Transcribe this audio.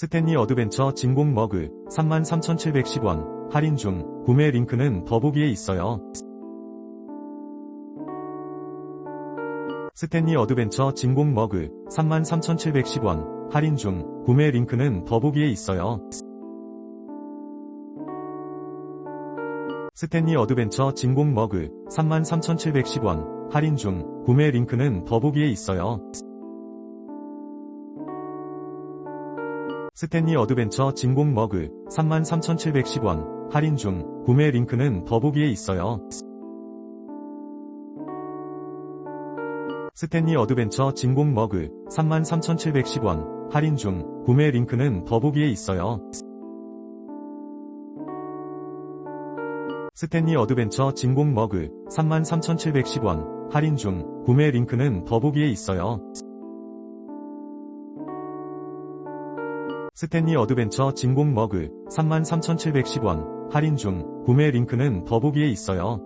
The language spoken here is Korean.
스탠리 어드벤처 진공 머그 33,710원 할인 중 구매 링크는 더보기에 있어요. 스탠리 어드벤처 진공 머그 33,710원 할인 중 구매 링크는 더보기에 있어요. 스탠리 어드벤처 진공 머그 33,710원 할인 중 구매 링크는 더보기에 있어요. 스탠리 어드벤처 진공 머그 33,710원 할인 중 구매 링크는 더보기에 있어요. 스탠리 어드벤처 진공 머그 33,710원 할인 중 구매 링크는 더보기에 있어요. 스탠리 어드벤처 진공 머그 33,710원 할인 중 구매 링크는 더보기에 있어요. 스탠리 어드벤처 진공 머그 33,710원 할인 중 구매 링크는 더보기에 있어요.